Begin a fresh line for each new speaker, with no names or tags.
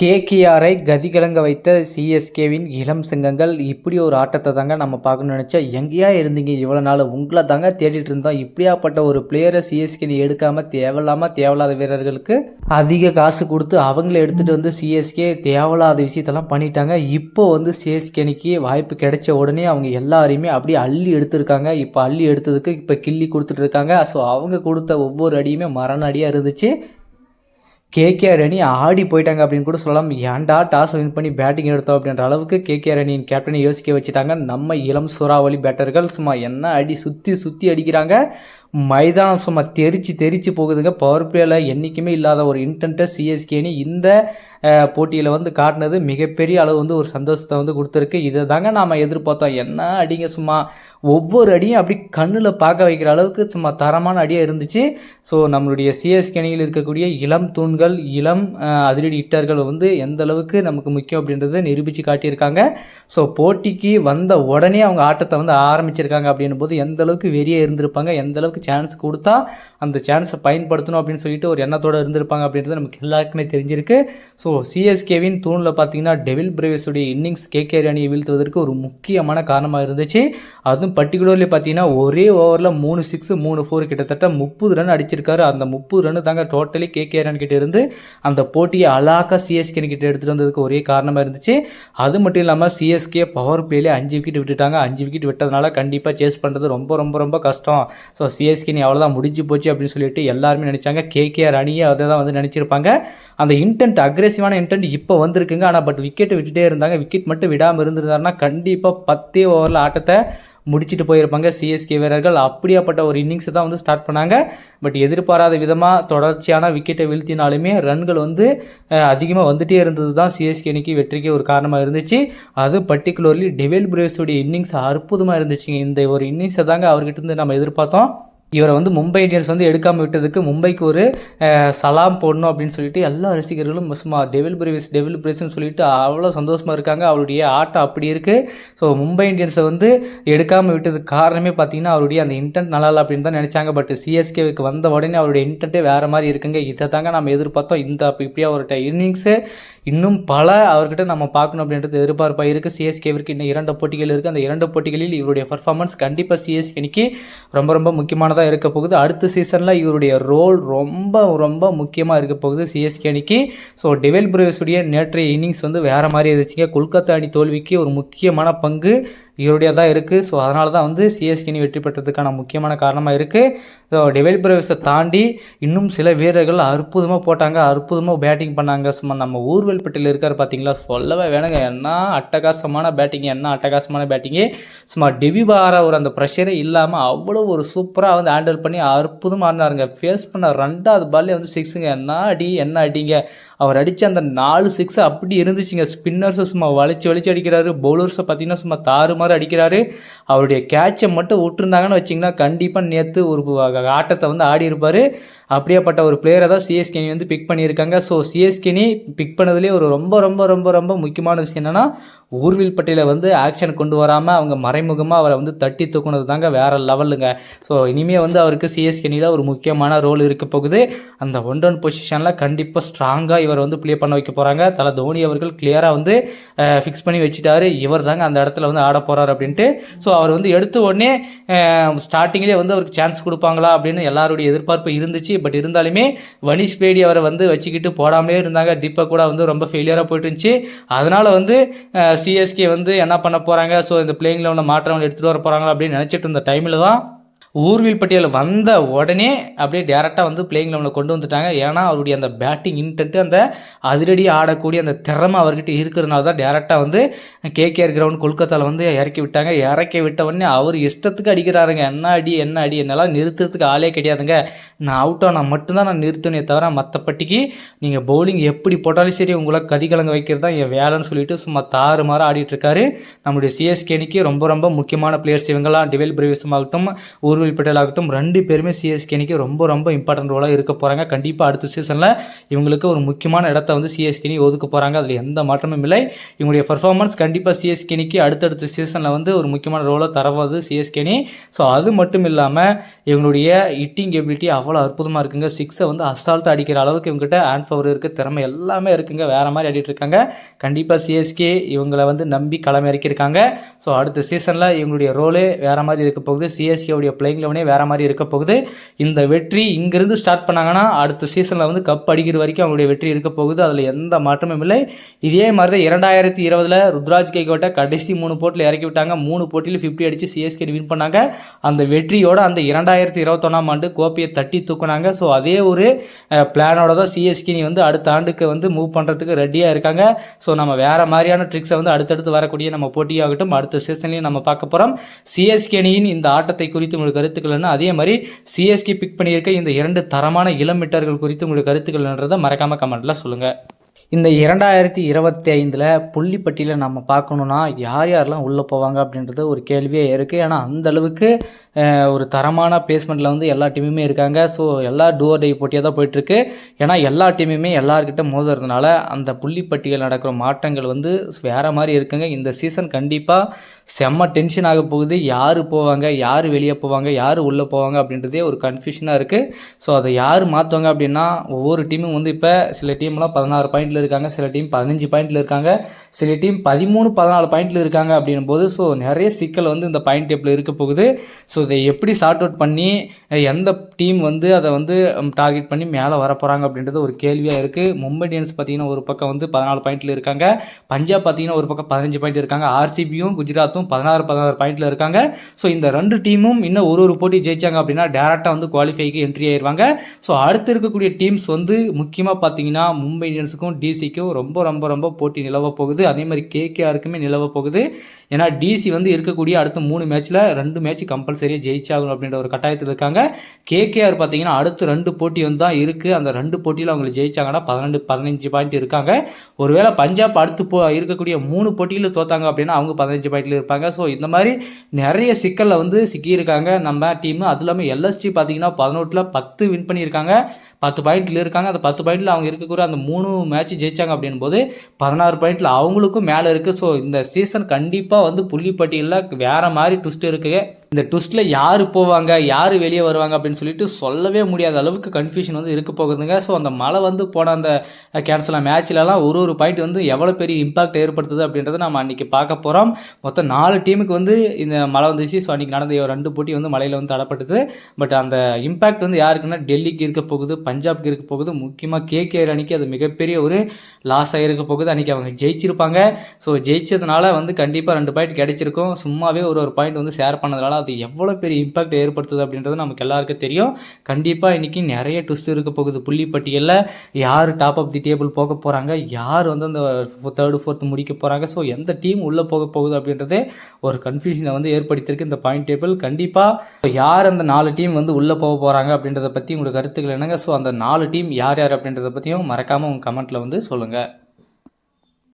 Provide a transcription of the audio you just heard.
கேகேஆரை கதிகலங்க வைத்த சிஎஸ்கேவின் இளம் சிங்கங்கள் இப்படி ஒரு ஆட்டத்தை தாங்க நம்ம பார்க்கணும்னு நினச்சா எங்கேயா இருந்தீங்க இவ்வளோ நாள்? உங்களை தாங்க தேடிட்டு இருந்தோம். இப்படியாப்பட்ட ஒரு பிளேயரை சிஎஸ்கே எடுக்காமல் தேவையில்லாமல் தேவையில்லாத வீரர்களுக்கு அதிக காசு கொடுத்து அவங்கள எடுத்துகிட்டு வந்து சிஎஸ்கே தேவையில்லாத விஷயத்தெல்லாம் பண்ணிட்டாங்க. இப்போ வந்து சிஎஸ்கேனிக்கு வாய்ப்பு கிடைச்ச உடனே அவங்க எல்லாரையுமே அப்படியே அள்ளி எடுத்திருக்காங்க. இப்போ அள்ளி எடுத்ததுக்கு இப்போ கிள்ளி கொடுத்துட்டு இருக்காங்க. ஸோ அவங்க கொடுத்த ஒவ்வொரு அடியுமே மரண அடியாக இருந்துச்சு. கேகேஆர் அணி ஆடி போயிட்டாங்க அப்படின்னு கூட சொல்லலாம். ஏன்டா டாஸ் வின் பண்ணி பேட்டிங் எடுத்தோம் அப்படின்ற அளவுக்கு கேகேஆர் அணியின் கேப்டனை யோசிக்க வச்சுட்டாங்க. நம்ம இளம் சூறாவளி பேட்டர்கள் சும்மா என்ன அடி சுற்றி சுற்றி அடிக்கிறாங்க. மைதானம் சும்மா தெரிச்சு தெரிச்சு போகுதுங்க. பவர் பிளேயில் என்றைக்குமே இல்லாத ஒரு இன்டென்ட்டை சிஎஸ்கே அணி இந்த போட்டியில் வந்து காட்டினது மிகப்பெரிய அளவு வந்து ஒரு சந்தோஷத்தை வந்து கொடுத்துருக்கு. இதை தாங்க நாம் எதிர்பார்த்தோம். என்ன அடிங்க சும்மா ஒவ்வொரு அடியும் அப்படி கண்ணில் பார்க்க வைக்கிற அளவுக்கு சும்மா தரமான அடியாக இருந்துச்சு. ஸோ நம்மளுடைய சிஎஸ்கே அணியில் இருக்கக்கூடிய இளம் தூண்கள் இளம் அதிரடி இட்டர்கள் வந்து எந்த அளவுக்கு நமக்கு முக்கியம் அப்படின்றத நிரூபித்து காட்டியிருக்காங்க. ஸோ போட்டிக்கு வந்த உடனே அவங்க ஆட்டத்தை வந்து ஆரம்பிச்சிருக்காங்க அப்படின்னும் போது எந்த அளவுக்கு வெறியே இருந்திருப்பாங்க எந்த அளவுக்கு சான்ஸ் கொடுத்தா அந்த சான்ஸை பயன்படுத்தணும் அப்படின்னு சொல்லிட்டு ஒரு எண்ணத்தோடு இருந்திருப்பாங்க அப்படின்றது நமக்கு எல்லாருக்குமே தெரிஞ்சிருக்கு. ஸோ சிஎஸ்கேவின் தூணில் பார்த்தீங்கன்னா டெவில் பிரேவஸுடைய இன்னிங்ஸ் கேகேஆர் அணியை வீழ்த்துவதற்கு ஒரு முக்கியமான காரணமாக இருந்துச்சு. அதுவும் பர்டிகுலர்லி பார்த்தீங்கன்னா ஒரே ஓவரில் மூணு சிக்ஸ் மூணு ஃபோர் கிட்டத்தட்ட முப்பது ரன் அடிச்சிருக்காரு. அந்த முப்பது ரன் தாங்க டோட்டலி கே அணி கிட்ட இருந்து அந்த போட்டியை அலாக்கா சிஎஸ்கே கிட்ட எடுத்துகிட்டு வந்ததுக்கு ஒரே காரணமாக இருந்துச்சு. அது மட்டும் இல்லாமல் சிஎஸ்கே பவர் பிளேலே அஞ்சு விக்கெட் விட்டுட்டாங்க. அஞ்சு விக்கெட் விட்டதுனால கண்டிப்பாக சேஸ் பண்ணுறது ரொம்ப ரொம்ப ரொம்ப கஷ்டம். ஸோ சி நீ அவ்வளோதான் முடிஞ்சு போச்சு அப்படின்னு சொல்லிட்டு எல்லாருமே நினச்சாங்க. கேகேஆர் அணியை அதை தான் வந்து நினச்சிருப்பாங்க. அந்த இன்டென்ட் அக்ரெசிவான இன்டென்ட் இப்போ வந்திருக்குங்க. ஆனால் பட் விக்கெட் விட்டுட்டே இருந்தாங்க. விக்கெட் மட்டும் விடாமல் இருந்திருந்தாருன்னா கண்டிப்பாக பத்தே ஓவரில் ஆட்டத்தை முடிச்சுட்டு போயிருப்பாங்க சிஎஸ்கே வீரர்கள். அப்படியாப்பட்ட ஒரு இன்னிங்ஸை தான் வந்து ஸ்டார்ட் பண்ணாங்க. பட் எதிர்பாராத விதமாக தொடர்ச்சியான விக்கெட்டை வீழ்த்தினாலுமே ரன்கள் வந்து அதிகமாக வந்துட்டே இருந்தது தான் சிஎஸ்கே அணிக்கு வெற்றிக்கு ஒரு காரணமாக இருந்துச்சு. அது பர்டிகுலர்லி டெவில் பிரேவ்ஸுடைய இன்னிங்ஸ் அற்புதமாக இருந்துச்சுங்க. இந்த ஒரு இன்னிங்ஸை தாங்க அவர்கிட்ட இருந்து நம்ம எதிர்பார்த்தோம். இவரை வந்து மும்பை இந்தியன்ஸ் வந்து எடுக்காமல் விட்டதுக்கு மும்பைக்கு ஒரு சலாம் போடணும் அப்படின்னு சொல்லிட்டு எல்லா ரசிகர்களும் சும்மா டெவில் பிரிவிஸ் டெவில் பிரிவிஸ்ன்னு சொல்லிட்டு அவ்வளோ சந்தோஷமாக இருக்காங்க. அவருடைய ஆட்டம் அப்படி இருக்குது ஸோ மும்பை இந்தியன்ஸை வந்து எடுக்காமல் விட்டதுக்கு காரணமே பார்த்தீங்கன்னா அவருடைய அந்த இன்டென்ட் நல்லா இல்லை அப்படின்னு தான் நினச்சாங்க. பட் சிஎஸ்கேவுக்கு வந்த உடனே அவருடைய இன்டென்ட்டே வேறு மாதிரி இருக்குங்க. இதை தாங்க நம்ம எதிர்பார்த்தோம். இந்த இப்படியே இப்படியா ஒரு இன்னிங்ஸு இன்னும் பல அவர்கிட்ட நம்ம பார்க்கணும் அப்படின்றது எதிர்பார்ப்பாக இருக்குது சிஎஸ்கேவிற்கு இன்னும் இரண்டு போட்டிகள் இருக்குது அந்த இரண்டு போட்டிகளில் இவருடைய பர்ஃபார்மன்ஸ் கண்டிப்பாக சிஎஸ்கே அணிக்கு ரொம்ப ரொம்ப முக்கியமானதாக இருக்க போகுது. அடுத்த சீசனில் இவருடைய ரோல் ரொம்ப ரொம்ப முக்கியமாக இருக்க போகுது சிஎஸ்கே அணிக்கு. ஸோ டெவல் பிரேவஸுடைய நேற்றைய இன்னிங்ஸ் வந்து வேறு மாதிரி இருந்துச்சுங்க. கொல்கத்தா அணி தோல்விக்கு ஒரு முக்கியமான பங்கு. ஈரோடியாக தான் இருக்குது ஸோ அதனால தான் வந்து சிஎஸ்கேனி வெற்றி பெற்றதுக்கான முக்கியமான காரணமாக இருக்குது ஸோ டெவல் தாண்டி இன்னும் சில வீரர்கள் அற்புதமாக போட்டாங்க. அற்புதமாக பேட்டிங் பண்ணாங்க. சும்மா நம்ம ஊர்வல்பட்டியில் இருக்கார் பார்த்தீங்களா சொல்லவே வேணுங்க. என்ன அட்டகாசமான பேட்டிங் என்ன அட்டகாசமான பேட்டிங்கு சும்மா டெபியூ ஆகிற ஒரு அந்த ப்ரெஷரே இல்லாமல் அவ்வளோ ஒரு சூப்பராக வந்து ஹேண்டில் பண்ணி அற்புதமாக ஆடினாருங்க. ஃபேஸ் பண்ண ரெண்டாவது பால்லே வந்து சிக்ஸுங்க என்ன அடி என்ன அடிங்க? அவர் அடித்த அந்த நாலு சிக்ஸ் அப்படி இருந்துச்சுங்க. ஸ்பின்னர்ஸை சும்மா வளைச்சி வளைச்சி அடிக்கிறாரு. பவுலர்ஸை பார்த்தீங்கன்னா சும்மா தாறுமாறு அடிக்கிறாரு. அவருடைய கேட்சை மட்டும் விட்டுருந்தாங்கன்னு வச்சிங்கன்னா கண்டிப்பாக நேற்று ஒரு ஆட்டத்தை வந்து ஆடி இருப்பார். அப்படியேப்பட்ட ஒரு பிளேயரை தான் சிஎஸ்கே வந்து பிக் பண்ணியிருக்காங்க. ஸோ சிஎஸ்கேனி பிக் பண்ணதுலேயே ஒரு ரொம்ப ரொம்ப ரொம்ப ரொம்ப முக்கியமான விஷயம் என்னென்னா ஊர்வில் பட்டியலை வந்து ஆக்ஷன் கொண்டு வராமல் அவங்க மறைமுகமாக அவரை வந்து தட்டி தூக்குனது தாங்க வேறு லெவலுங்க ஸோ இனிமேல் வந்து அவருக்கு சிஎஸ்கேனியில் ஒரு முக்கியமான ரோல் இருக்க போகுது. அந்த ஒன் டவுன் பொசிஷனில் கண்டிப்பாக ஸ்ட்ராங்காக இவர் வந்து ப்ளே பண்ண வைக்க போகிறாங்க தலை தோனி அவர்கள் கிளியராக வந்து ஃபிக்ஸ் பண்ணி வச்சுட்டாரு. இவர் தாங்க அந்த இடத்துல வந்து ஆட போகிறார் அப்படின்ட்டு. ஸோ அவர் வந்து எடுத்த உடனே ஸ்டார்டிங்லேயே வந்து அவருக்கு சான்ஸ் கொடுப்பாங்களா அப்படின்னு எல்லாருடைய எதிர்பார்ப்பு இருந்துச்சு. பட் இருந்தாலுமே வனிஷ் பேடி அவரை வந்து வச்சுக்கிட்டு போடாமலே இருந்தாங்க. தீபக் கூட வந்து ரொம்ப ஃபெயிலியராக போயிட்டு இருந்துச்சு. அதனால் வந்து சிஎஸ்கே வந்து என்ன பண்ண போகிறாங்க ஸோ இந்த பிளேயிங் லெவலில் மாற்றம் எடுத்துகிட்டு வர போகிறாங்களா அப்படின்னு நினச்சிட்டு இருந்த டைமில் தான் ஊர்வில் பட்டியல் வந்த உடனே அப்படியே டேரெக்டாக வந்து பிளேயிங் லெவனில் கொண்டு வந்துட்டாங்க. ஏன்னா அவருடைய அந்த பேட்டிங் இன்டென்ட் அந்த அதிரடி ஆடக்கூடிய அந்த திறமை அவர்கிட்ட இருக்கிறதுனால தான் டேரெக்டாக வந்து கேகேஆர் கிரவுண்ட் கொல்கத்தாவில் வந்து இறக்கி விட்டாங்க. இறக்கி விட்ட உடனே அவர் இஷ்டத்துக்கு அடிக்கிறாருங்க. என்ன அடி என்ன அடி என்னெல்லாம் நிறுத்துறதுக்கு ஆளே கிடையாதுங்க. நான் அவுட் ஆனால் மட்டும்தான் நான் நிறுத்தினே தவிர மற்றப்பட்டிக்கு நீங்கள் பவுலிங் எப்படி போட்டாலும் சரி உங்களை கதிகலங்க வைக்கிறது தான் என் வேலைன்னு சொல்லிட்டு சும்மா தாறு மாற ஆடிட்டு இருக்காரு. நம்முடைய சிஎஸ்கேனிக்கு ரொம்ப ரொம்ப முக்கியமான பிளேயர்ஸ் இவங்கெல்லாம். டிவெல் பிரிவிசமாகட்டும் ஆகட்டும் ஊர்வில் பட்டேல் ஆகட்டும் ரெண்டு பேருமே சிஎஸ்கே அணிக்கு ரொம்ப ரொம்ப இம்பார்ட்டன்ட் ரோலாக இருக்க போகிறாங்க கண்டிப்பாக அடுத்த சீசனில் இவங்களுக்கு ஒரு முக்கியமான இடத்த வந்து சிஎஸ்கே அணி ஒதுக்க போகிறாங்க அதில் எந்த மாற்றமும் இல்லை. இவங்களுடைய பர்ஃபார்மன்ஸ் கண்டிப்பாக சிஎஸ்கே அணிக்கு அடுத்தடுத்த சீசனில் வந்து ஒரு முக்கியமான ரோலை தரவாது சிஎஸ்கே அணி. ஸோ அது மட்டும் இல்லாமல் இவங்களுடைய ஹிட்டிங் எபிலிட்டி அவ்வளோ அற்புதமாக இருக்குங்க. சிக்ஸை வந்து அசால்ட்டாக அடிக்கிற அளவுக்கு இவங்ககிட்ட ஹேண்ட் பவர் இருக்குது திறமை எல்லாமே இருக்குங்க. வேறு மாதிரி ஆடிட்டு இருக்காங்க. கண்டிப்பாக சிஎஸ்கே இவங்களை வந்து நம்பி களமிறக்கியிருக்காங்க. ஸோ அடுத்த சீசனில் இவங்களுடைய ரோலே வேறு மாதிரி இருக்க போகுது. சிஎஸ்கேவுடைய பிளேயிங் லெவனே வேறு மாதிரி இருக்க போகுது. இந்த வெற்றி இங்கிருந்து ஸ்டார்ட் பண்ணாங்கன்னா அடுத்த சீசனில் வந்து கப் அடிக்கிற வரைக்கும் அவங்களுடைய வெற்றி இருக்க போகுது. அதில் எந்த மாற்றமும் இல்லை. இதே மாதிரி தான் இரண்டாயிரத்தி இருபதில் ருத்ராஜ் கைகோட்டை கடைசி மூணு போட்டியில் இறக்கி விட்டாங்க. மூணு போட்டியில் ஃபிஃப்டி அடித்து சிஎஸ்கே வின் பண்ணாங்க. அந்த வெற்றியோட அந்த இரண்டாயிரத்தி இருபத்தொன்னாம் ஆண்டு கோப்பையை தட்டி தூக்குனாங்க. ஸோ அதே ஒரு பிளானோட தான் சிஎஸ்கே வந்து அடுத்த ஆண்டுக்கு வந்து மூவ் பண்ணுறதுக்கு ரெடியாக இருக்காங்க. ஸோ நம்ம வேறு மாதிரியான ட்ரிக்ஸை வந்து அடுத்தடுத்து வரக்கூடிய நம்ம போட்டியாகட்டும் அடுத்த சீசன்லையும் நம்ம பார்க்க போகிறோம் சிஎஸ்கே அணியின் இந்த ஆட்டத்தை குறித்து உங்களுக்கு கருத்துக்கள் என்ன அதே மாதிரி சிஎஸ்கே பிக் பண்ணியிருக்க இந்த இரண்டு தரமான இளம் மீட்டர்கள் குறித்து உங்களுடைய கருத்துக்கள் என்னன்றதை மறக்காமல் கமெண்ட்டில் சொல்லுங்கள் இந்த இரண்டாயிரத்தி இருபத்தி ஐந்தில் புள்ளிப்பட்டியில் நம்ம பார்க்கணுன்னா யார் யாரெல்லாம் உள்ளே போவாங்க அப்படின்றது ஒரு கேள்வியே இருக்குது ஏன்னா அந்த அளவுக்கு ஒரு தரமான பிளேஸ்மெண்ட்டில் வந்து எல்லா டீமுமே இருக்காங்க. ஸோ எல்லா டூர் டே போட்டியாக தான் போயிட்டுருக்கு. ஏன்னா எல்லா டீமுமே எல்லாருக்கிட்ட மோதுறதுனால அந்த புள்ளிப்பட்டியல் நடக்கிற மாற்றங்கள் வந்து வேறு மாதிரி இருக்குங்க. இந்த சீசன் கண்டிப்பாக செம்ம டென்ஷன் ஆக போகுது. யார் போவாங்க யார் வெளியே போவாங்க யார் உள்ளே போவாங்க அப்படின்றதே ஒரு கன்ஃபியூஷனாக இருக்குது ஸோ அதை யார் மாற்றுவாங்க அப்படின்னா ஒவ்வொரு டீமும் வந்து இப்போ சில டீம்லாம் பதினாறு பாயிண்டில் இருக்காங்க சில டீம் பதினஞ்சு பாயிண்டில் இருக்காங்க சில டீம் பதிமூணு பதினாலு பாயிண்டில் இருக்காங்க அப்படின்னும் போது ஸோ நிறைய சிக்கல் வந்து இந்த பாயிண்ட் டேப்பில் இருக்க போகுது. ஸோ இதை எப்படி சார்ட் அவுட் பண்ணி எந்த டீம் வந்து அதை வந்து டார்கெட் பண்ணி மேலே வர போகிறாங்க அப்படின்றது ஒரு கேள்வியாக இருக்குது மும்பை இந்தியன்ஸ் பார்த்தீங்கன்னா ஒரு பக்கம் வந்து பதினாலு பாயிண்டில் இருக்காங்க. பஞ்சாப் பார்த்தீங்கன்னா ஒரு பக்கம் பதினஞ்சு பாயிண்ட் இருக்காங்க. ஆர்சிபியும் குஜராத்தும் பதினாறு பதினாறு பாயிண்டில் இருக்காங்க. ஸோ இந்த ரெண்டு டீமும் இன்னும் ஒரு ஒரு போட்டி ஜெயிச்சாங்க அப்படின்னா டேரெக்டாக வந்து குவாலிஃபைக்கு என்ட்ரி ஆயிடுவாங்க ஸோ அடுத்து இருக்கக்கூடிய டீம்ஸ் வந்து முக்கியமாக பார்த்தீங்கன்னா மும்பை இந்தியன்ஸுக்கும் டிசிக்கும் ரொம்ப ரொம்ப ரொம்ப போட்டி நிலவ போகுது. அதே மாதிரி கேகேஆருக்குமே நிலவ போகுது. ஏன்னா டிசி வந்து இருக்கக்கூடிய அடுத்த மூணு மேட்ச்சில் ரெண்டு மேட்ச் கம்பல்சரி கம்பல்சரியாக ஜெயிச்சாகணும் அப்படின்ற ஒரு கட்டாயத்தில் இருக்காங்க. கேகேஆர் பார்த்தீங்கன்னா அடுத்து ரெண்டு போட்டி வந்து தான் இருக்குது அந்த ரெண்டு போட்டியில் அவங்க ஜெயிச்சாங்கன்னா பதினெண்டு பதினஞ்சு பாயிண்ட் இருக்காங்க. ஒருவேளை பஞ்சாப் அடுத்து போ இருக்கக்கூடிய மூணு போட்டியில் தோத்தாங்க அப்படின்னா அவங்க பதினஞ்சு பாயிண்டில் இருப்பாங்க. ஸோ இந்த மாதிரி நிறைய சிக்கலில் வந்து சிக்கியிருக்காங்க நம்ம டீம் அது இல்லாமல் எல்எஸ்டி பார்த்தீங்கன்னா பதினொட்டில் பத்து வின் பண்ணியிருக்காங்க. பத்து பாயிண்டில் இருக்காங்க. அந்த பத்து பாயிண்டில் அவங்க இருக்கக்கூடிய அந்த மூணு மேட்ச் ஜெயிச்சாங்க அப்படின் போது பதினாறு பாயிண்டில் அவங்களுக்கும் மேலே இருக்குது ஸோ இந்த சீசன் கண்டிப்பாக வந்து புள்ளிப்பட்டியலில் வேறு மாதிரி ட்விஸ்ட் இருக்குது இந்த ட்விஸ்ட்டில் யார் போவாங்க யார் வெளியே வருவாங்க அப்படின்னு சொல்லிட்டு சொல்லவே முடியாத அளவுக்கு கன்ஃபியூஷன் வந்து இருக்க போகுதுங்க. ஸோ அந்த மழை வந்து போன அந்த கேன்சலாக மேட்ச்லலாம் ஒரு ஒரு பாயிண்ட் வந்து எவ்வளோ பெரிய இம்பாக்ட் ஏற்படுத்துது அப்படின்றத நம்ம அன்றைக்கி பார்க்க போகிறோம் மொத்தம் நாலு டீமுக்கு வந்து இந்த மழை வந்துச்சு. ஸோ அன்றைக்கி நடந்த ரெண்டு போட்டி வந்து மழையில் வந்து தடப்பட்டது. பட் அந்த இம்பாக்ட் வந்து யாருக்குன்னா டெல்லிக்கு இருக்க போகுது. பஞ்சாப்க்கு இருக்க போகுது. முக்கியமாக கேகேஆர் அணிக்கு அது மிகப்பெரிய ஒரு லாஸ் ஆகிருக்க போகுது. அன்றைக்கி அவங்க ஜெயிச்சிருப்பாங்க. ஸோ ஜெயிச்சதுனால வந்து கண்டிப்பாக ரெண்டு பாயிண்ட் கிடைச்சிருக்கும். சும்மாவே ஒரு ஒரு பாயிண்ட் வந்து ஷேர் பண்ணதுனால அது எவ்வளோ பெரிய இம்பாக்ட் ஏற்படுத்துது அப்படின்றது நமக்கு எல்லாருக்கும் தெரியும். கண்டிப்பாக இன்றைக்கி நிறைய ட்விஸ்ட் இருக்க போகுது. புள்ளி பட்டியலில் யார் டாப் ஆஃப் தி டேபிள் போக போகிறாங்க யார் வந்து அந்த தேர்டு ஃபோர்த்து முடிக்க போகிறாங்க ஸோ எந்த டீம் உள்ளே போக போகுது அப்படின்றதே ஒரு கன்ஃபியூஷனை வந்து ஏற்படுத்தியிருக்கு இந்த பாயிண்ட் டேபிள் கண்டிப்பாக யார் அந்த நாலு டீம் வந்து உள்ளே போக போகிறாங்க அப்படின்றத பற்றி உங்களுக்கு கருத்துக்கள் என்னங்க? ஸோ அந்த நாலு டீம் யார் யார் அப்படின்றத பற்றியும் மறக்காமல் உங்கள் கமெண்ட்டில் வந்து சொல்லுங்கள்